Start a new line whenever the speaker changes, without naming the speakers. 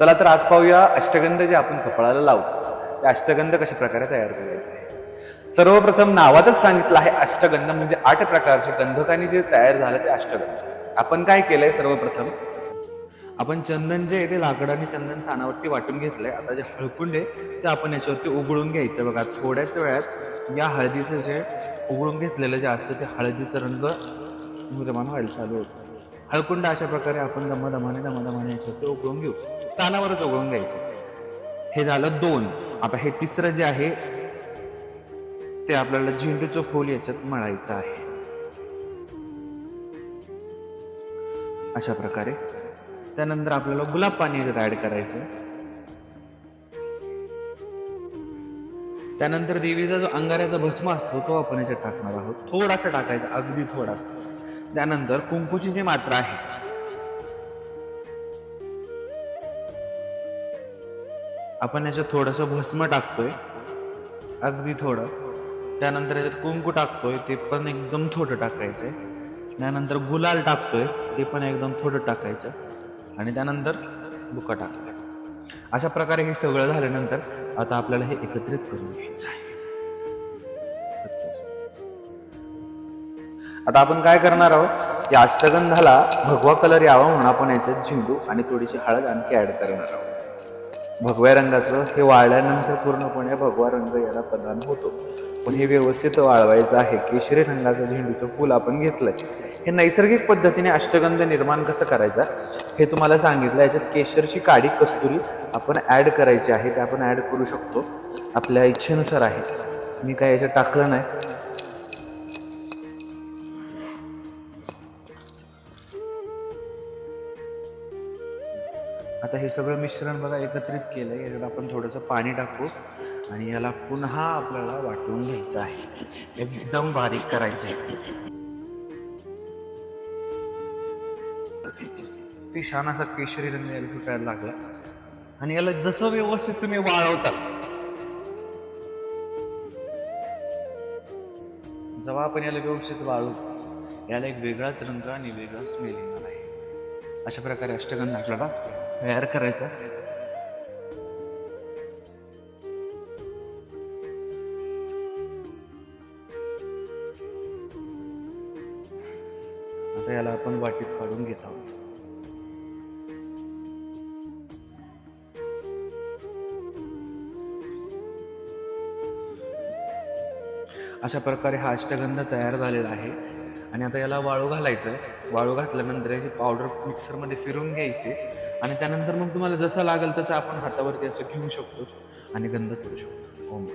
चला तर आज पाहूया अष्टगंध जे आपण कपाळाला लावतो ते अष्टगंध कशा प्रकारे तयार करायचं? आहे सर्वप्रथम नावातच सांगितलं आहे अष्टगंध म्हणजे आठ प्रकारचे गंधकांनी जे तयार झालं ते अष्टगंध. आपण काय केलंय सर्वप्रथम? आपण चंदन जे आहे ते लाकडाने चंदन सानावरती वाटून घेतलंय. आता जे हळकुंड आहे ते आपण याच्यावरती उघडून घ्यायचं. बघा थोड्याच वेळात या हळदीचं जे उघडून घेतलेलं जे असतं ते हळदीचं रंग निर्माण व्हायला चालू होतं. हळकुंड अशा प्रकारे आपण दमादमाने दमादमाने याच्यावरती उघडून घेऊ. चानावरच उघडून घ्यायचं. हे झालं दोन. आता हे तिसरं जे आहे ते आपल्याला झेंडूचं फूल याच्यात मळायचं आहे. अशा प्रकारे. त्यानंतर आपल्याला गुलाब पाणी याच्यात ऍड करायचं. त्यानंतर देवीचा जो अंगाऱ्याचा भस्म असतो तो आपण याच्यात टाकणार आहोत. थोडासा टाकायचा अगदी थोडासा. त्यानंतर कुंकूची जी मात्रा आहे आपण याच्यात थोडंसं भस्म टाकतोय. अगदी थोडं. त्यानंतर याच्यात कुंकू टाकतोय ते पण एकदम थोडं टाकायचं आहे त्यानंतर गुलाल टाकतोय ते पण एकदम थोडं टाकायचं. आणि त्यानंतर बुका टाकतोय अशा प्रकारे हे सगळं झाल्यानंतर आता आपल्याला हे एकत्रित करून घ्यायचं आहे. आता आपण काय करणार आहोत? या अष्टगंधाला भगवा कलर यावा म्हणून आपण याच्यात झेंडू आणि थोडीशी हळद आणखी ऍड करणार आहोत. भगव्या रंगाचं हे वाळल्यानंतर पूर्णपणे भगवा रंग याला प्रदान होतो. पण हे व्यवस्थित वाळवायचं आहे. केशरी रंगाचं झेंडूचं फूल आपण घेतलंय. हे नैसर्गिक पद्धतीने अष्टगंध निर्माण कसं करायचा? हे तुम्हाला सांगितलं. याच्यात केशरची काडी कस्तुरी आपण ॲड करायची आहे. ते आपण ॲड करू शकतो. आपल्या इच्छेनुसार आहे. मी काय याच्यात टाकलं नाही. आता हे सगळं मिश्रण बघा एकत्रित केलंय. याच्यात आपण थोडंसं पाणी टाकू आणि याला पुन्हा आपल्याला वाटून घ्यायचं आहे. एकदम बारीक करायचं आहे ती छान असा केशरी रंग याला सुटायला लागला. आणि याला जसं व्यवस्थित तुम्ही वाळवता. जेव्हा आपण याला व्यवस्थित वाळू याला एक वेगळाच रंग आणि वेगळा स्मेल येणार आहे. अशा प्रकारे अष्टगंध आपल्याला तयार करायचा? आता याला आपण वाटीत काढून घेत आहोत. अशा प्रकारे हा अष्टगंध तयार झालेला आहे. आणि आता याला वाळू घालायचं वाळू घातल्यानंतर ही पावडर मिक्सरमध्ये फिरून घ्यायची. आणि त्यानंतर मग तुम्हाला जसं लागेल तसं आपण हातावरती असं घेऊ शकतो आणि गंध करू शकतो. ओम.